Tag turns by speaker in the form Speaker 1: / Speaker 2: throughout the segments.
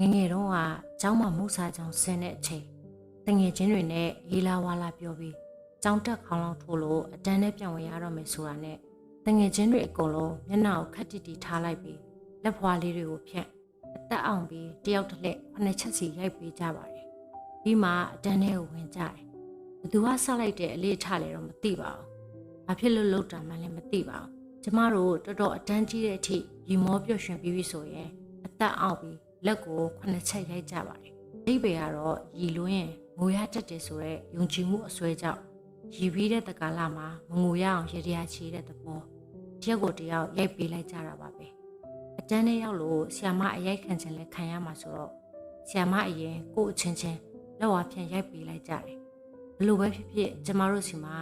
Speaker 1: ငယ်ငယ်တုန်းကကျောင်းမှာမုစာကျောင်းဆင်းတဲ့အချိန်တငယ်ချင်းတွေနဲ့ရေးလာဝါလာပြောပြီးကျောင်းတက်ခေါင်းလောင်းထိုးလို့အတန်းနဲ့ပြန်ဝင်ရတော့မယ်ဆိုတာနဲ့တငယ်ချင်းတွေအကုန်လုံးမျက်နှာကိုခက်တီတီထားလိုက်ပြီးလက်ဖွာလေးတွေကိုဖြန့်အသက်အောင်ပြီးတယောက်တစ်လက်ခုနှစ်ချက်စီရိုက်ပေးကြပါတယ်ပြီးမှအတန်းထဲကိုဝင်ကြတယ်ဘသူကဆက်လိုက်တဲ့အလေးထားလေတော့မသိပါဘူးဘာဖြစ်လို့လောက်တာမှလည်းမသိပါဘူးကျမတို့တော်တော်အတန်းကြီးတဲ့အထိရီမောပျော့ရွှင်ပြီးပြီဆိုရင်အသက်အောင်ပြီး လက်ကိုခုနှစ်ချက်ရိုက်ကြပါတယ်။အိဗေကတော့ရီလွန်းရင်ငိုရတတ်တယ်ဆိုတော့ယုံကြည်မှုအစွဲကြောင့်ရီပြီးတဲ့တက္ကလာမှာမငိုရအောင်ရတရားချေတဲ့သဘောတရက်ကိုတယောက်ရိုက်ပေးလိုက်ကြတာပါပဲ။အတန်းနဲ့ရောက်လို့ဆီယမအရိုက်ခံခြင်းလဲခံရမှာဆိုတော့ဆီယမအရင်ကို့အချင်းချင်းလက်ဝါဖြန့်ရိုက်ပေးလိုက်ကြတယ်။ဘလို့ပဲဖြစ်ဖြစ်ကျမတို့စီမှာ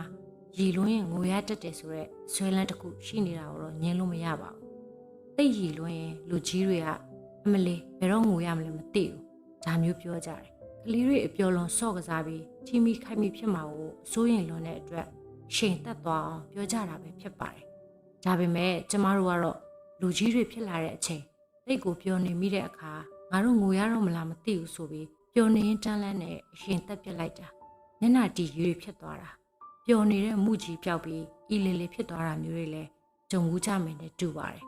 Speaker 1: ရီလွန်းရင်ငိုရတတ်တယ်ဆိုတော့ဆွဲလန်းတစ်ခုရှိနေတာကိုတော့ညင်းလို့မရပါဘူး။တိတ်ရီလွန်းရင်လူကြီးတွေက အမလေးဘယ်တော့ငိုရမလဲမသိဘူးဒါမျိုးပြောကြတယ်ကလေးတွေအပျော်လွန်ဆော့ကစားပြီးထီမီခိုက်မိဖြစ်မှာကိုအစိုးရင်လွန်တဲ့အတွက်ရှိန်သက်သွားအောင်ပြောကြတာပဲဖြစ်ပါတယ်ဒါပေမဲ့ကျမတို့ကတော့လူကြီးတွေဖြစ်လာတဲ့အချိန်တိတ်ကိုပျော်နေမိတဲ့အခါငါတို့ငိုရတော့မလားမသိဘူးဆိုပြီးပျော်နေရင်တန်းလန်းနဲ့အရှင်သက်ပြစ်လိုက်တာမျက်နှာတီရွေဖြစ်သွားတာပျော်နေတဲ့မှုကြီးပြောက်ပြီးအီလီလီဖြစ်သွားတာမျိုးတွေလည်းကြုံမှုကြမယ်နဲ့တူပါတယ်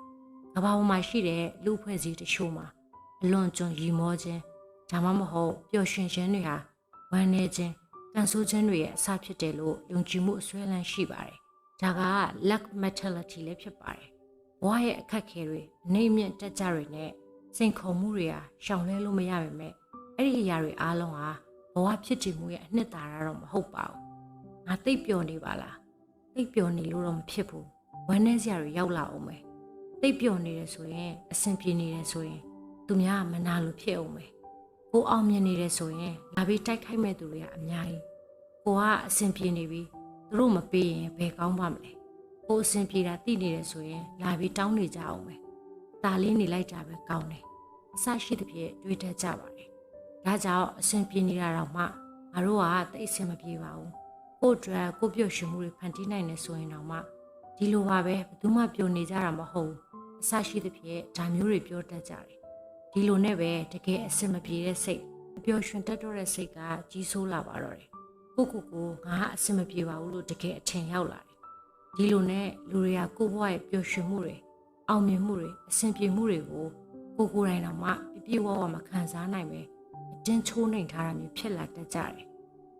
Speaker 1: ကဘာပေါ်မှာရှိတဲ့လူဖွဲ့စည်းတချို့မှာအလွန်ကျွံရီမောခြင်းဒါမှမဟုတ်ပျော်ရွှင်ခြင်းတွေဟာဝမ်းနည်းခြင်းကန်ဆိုးခြင်းတွေရဲ့အစဖြစ်တယ်လို့ယုံကြည်မှုအစွဲလန်းရှိပါတယ်။ဒါက lack mentality လည်းဖြစ်ပါတယ်။ဘဝရဲ့အခက်အခဲတွေအနေမြင့်တက်ကြတွေနဲ့စိန်ခေါ်မှုတွေဟာရှောင်လွှဲလို့မရပါပဲ။အဲ့ဒီအရာတွေအားလုံးဟာဘဝဖြစ်တည်မှုရဲ့အနှစ်သာရတော့မဟုတ်ပါဘူး။ငါသိပ်ပျော်နေပါလား။သိပ်ပျော်နေလို့တော့မဖြစ်ဘူး။ဝမ်းနည်းစရာတွေရောက်လာအောင်မယ်။ သိပ်ပျော်နေတယ်ဆိုရင်အဆင်ပြေနေတယ်ဆိုရင်သူများမနာလို့ဖြစ်အောင်မယ်ကိုအောင်မြင်နေတယ်ဆိုရင်လာပြီးတိုက်ခိုက်မဲ့သူတွေကအများကြီးကိုကအဆင်ပြေနေပြီသူတို့မပေးရင်ဘယ်ကောင်းပါမလဲကိုအဆင်ပြေတာသိနေတယ်ဆိုရင်လာပြီးတောင်းနေကြအောင်မယ်ตาလေးနေလိုက်တာပဲကောင်းတယ်အဆရှိတဲ့ဖြစ်တွေးတတ်ကြပါတယ်ဒါကြောင့်အဆင်ပြေနေတာတော့မှငါတို့ကတိတ်အဆင်မပြေပါဘူးကို့အတွက်ကိုပြုတ်ရှင်မှုတွေဖန်တီးနိုင်နေဆိုရင်တော့မှဒီလိုပါပဲဘယ်သူမှပြောနေကြတာမဟုတ်ဘူး အဆရှိတဲ့ဖြစ်ဒါမျိုးတွေပြောတတ်ကြတယ်ဒီလိုနဲ့ပဲတကယ်အဆင်မပြေတဲ့စိတ်အပျော်ရွှင်တတ်တော့တဲ့စိတ်ကကြီးဆိုးလာပါတော့တယ်ကိုကိုကိုငါအဆင်မပြေပါဘူးလို့တကယ်အထင်ရောက်လာတယ်ဒီလိုနဲ့လူတွေကကိုဘွားရဲ့ပျော်ရွှင်မှုတွေအောင်မြင်မှုတွေအဆင်ပြေမှုတွေကိုကိုကိုယ်တိုင်တော့မှပြပြဝဝမခံစားနိုင်ပဲအတင်းချိုးနှိမ်ထားတာမျိုးဖြစ်လာတတ်ကြတယ်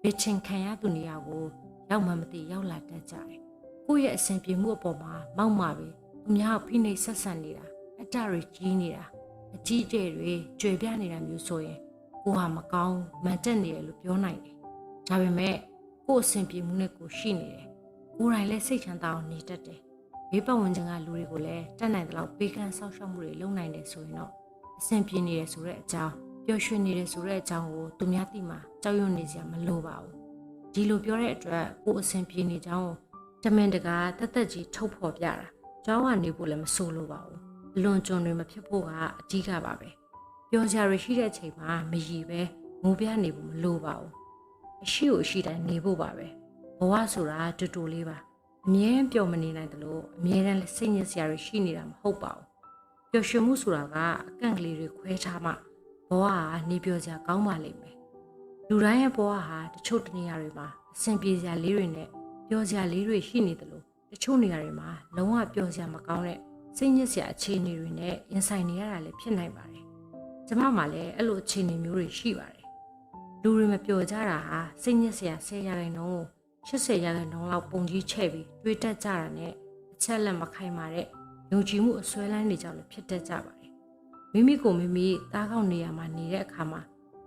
Speaker 1: ဘယ်ချင်းခံရသူနေရာကိုရောက်မှမသိရောက်လာတတ်ကြတယ်ကိုယ့်ရဲ့အဆင်ပြေမှုအပေါ်မှာမောက်မာပြီး သူများဖိနှိပ်ဆက်ဆံနေတာအတ္တတွေကြီးနေတာအကြီးအကျယ်တွေကြွယ်ပြနေတာမျိုးဆိုရင်ကိုဟာမကောင်းမန်တက်နေတယ်လို့ပြောနိုင်တယ်။ဒါပေမဲ့ကို့အဆင်ပြေမှုနဲ့ကိုရှိနေတယ်။ကိုယ်တိုင်လည်းစိတ်ချမ်းသာအောင်နေတတ်တယ်။ဘေးပတ်ဝန်းကျင်ကလူတွေကိုလည်းတတ်နိုင်တဲ့လောက်ပေးကမ်းဆောက်ရှောက်မှုတွေလုပ်နိုင်တယ်ဆိုရင်တော့အဆင်ပြေနေတယ်ဆိုတဲ့အကြောင်းပျော်ရွှင်နေတယ်ဆိုတဲ့အကြောင်းကိုသူများသိမှကြောက်ရွံ့နေစရာမလိုပါဘူး။ဒီလိုပြောတဲ့အတွက်ကို့အဆင်ပြေနေကြောင်းတမင်တကာတက်တက်ကြီးထုတ်ဖော်ပြတာ။ ကျောင်းကနေဖို့လည်းမဆိုလိုပါဘူး။အလွန်ကျွံတွေမဖြစ်ဖို့ကအဓိကပါပဲ။ပျော်စရာတွေရှိတဲ့အချိန်မှာမရည်ပဲငိုပြနေဖို့မလိုပါဘူး။အရှိကိုအရှိတိုင်းနေဖို့ပါပဲ။ဘဝဆိုတာတူတူလေးပါ။အမြဲပျော်မနေနိုင်တယ်လို့အမြဲတမ်းစိတ်ညစ်စရာတွေရှိနေတာမဟုတ်ပါဘူး။ပျော်ရွှင်မှုဆိုတာကအကန့်ကလေးတွေခွဲထားမှဘဝကနေပျော်စရာကောင်းပါလိမ့်မယ်။လူတိုင်းရဲ့ဘဝဟာတချို့တနေရာတွေမှာအဆင်ပြေစရာလေးတွေနဲ့ပျော်စရာလေးတွေရှိနေတယ်လို့ တချို့နေရာတွေမှာလုံးဝပျော်စရာမကောင်းတဲ့စိတ်ညစ်စရာအခြေအနေတွေနဲ့ရင်ဆိုင်နေရတာလည်းဖြစ်နိုင်ပါတယ်။ကျမမှလည်းအဲ့လိုအခြေအနေမျိုးတွေရှိပါတယ်။လူတွေမပျော်ကြတာဟာစိတ်ညစ်စရာ10ရာခိုင်နှုန်း80ရာခိုင်နှုန်းလောက်ပုံကြီးချဲ့ပြီးတွေးတက်ကြတာနဲ့အချက်လက်မခိုင်ပါတဲ့ယုံကြည်မှုအစွဲလန်းတွေကြောင့်လည်းဖြစ်တတ်ကြပါတယ်။မိမိကိုမိမိသားကောက်နေရမှာနေတဲ့အခါမှာ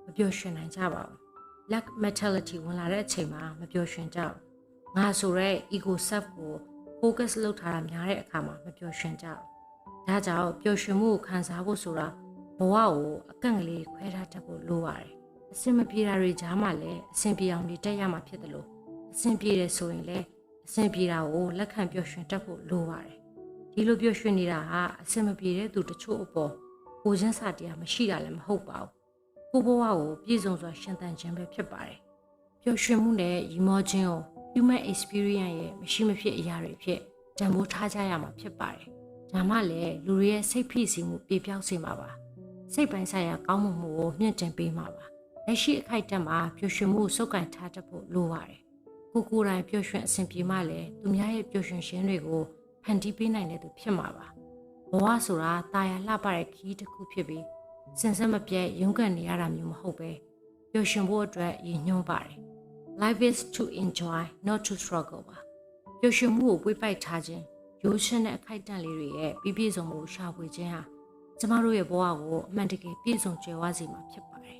Speaker 1: မပျော်ရွှင်နိုင်ကြပါဘူး။ lack mentality ဝင်လာတဲ့အချိန်မှာမပျော်ရွှင်ကြဘူး။ငါဆိုရဲ ego self ကို focus လုပ်ထားတာများတဲ့အခါမှာမပျော်ရွှင်ကြဘူး။ဒါကြောင့်ပျော်ရွှင်မှုကိုခံစားဖို့ဆိုတာဘဝကိုအကန့်ကလေးခွဲထားတတ်ဖို့လိုပါတယ်။အဆင်မပြေတာတွေကြားမှာလည်းအဆင်ပြေအောင်နေတတ်ရမှာဖြစ်တယ်လို့အဆင်ပြေတယ်ဆိုရင်လည်းအဆင်ပြေတာကိုလက်ခံပျော်ရွှင်တတ်ဖို့လိုပါတယ်။ဒီလိုပျော်ရွှင်နေတာဟာအဆင်မပြေတဲ့သူတချို့အပေါ်ကိုချင်းစာတရားမရှိတာလည်းမဟုတ်ပါဘူး။ကိုဘဝကိုပြည့်စုံစွာရှင်သန်ခြင်းပဲဖြစ်ပါတယ်။ပျော်ရွှင်မှုနဲ့ရီမောခြင်းကို human experience ရဲ့မရှိမဖြစ်အရာတွေဖြစ်တန်ဖိုးထားကြရမှာဖြစ်ပါတယ်။ဒါမှလည်းလူတွေရဲ့စိတ်ဖိစီးမှုပြေပြောက်စေမှာပါ။စိတ်ပိုင်းဆိုင်ရာကောင်းမှုမှုကိုမြင့်တင်ပေးမှာပါလက်ရှိအခိုက်အတန့်မှာပျော်ရွှင်မှုကိုစုပ်ကိုင်ထားတတ်ဖို့လိုပါတယ်ကိုကိုယ်တိုင်ပျော်ရွှင်အဆင်ပြေမှလည်းသူများရဲ့ပျော်ရွှင်ခြင်းတွေကိုဖန်တီးပေးနိုင်တဲ့သူဖြစ်မှာပါဘဝဆိုတာတာယာလှပတဲ့ခီးတစ်ခုဖြစ်ပြီးစင်စက်မပြတ်ရုန်းကန်နေရတာမျိုးမဟုတ်ပဲပျော်ရွှင်ဖို့အတွက်ရည်ညွှန်းပါတယ် Life is to enjoy not to struggle ပါပျော်ရွှင်မှုကိုပွေးပိုက်ထားခြင်းရိုးရှင်းတဲ့အခိုက်အတန့်လေးတွေရဲ့ပြည့်ပြည့်စုံမှုကိုရှာဖွေခြင်းဟာကျမတို့ရဲ့ဘဝကိုအမှန်တကယ်ပြည့်စုံကြွယ်ဝစေမှာဖြစ်ပါတယ်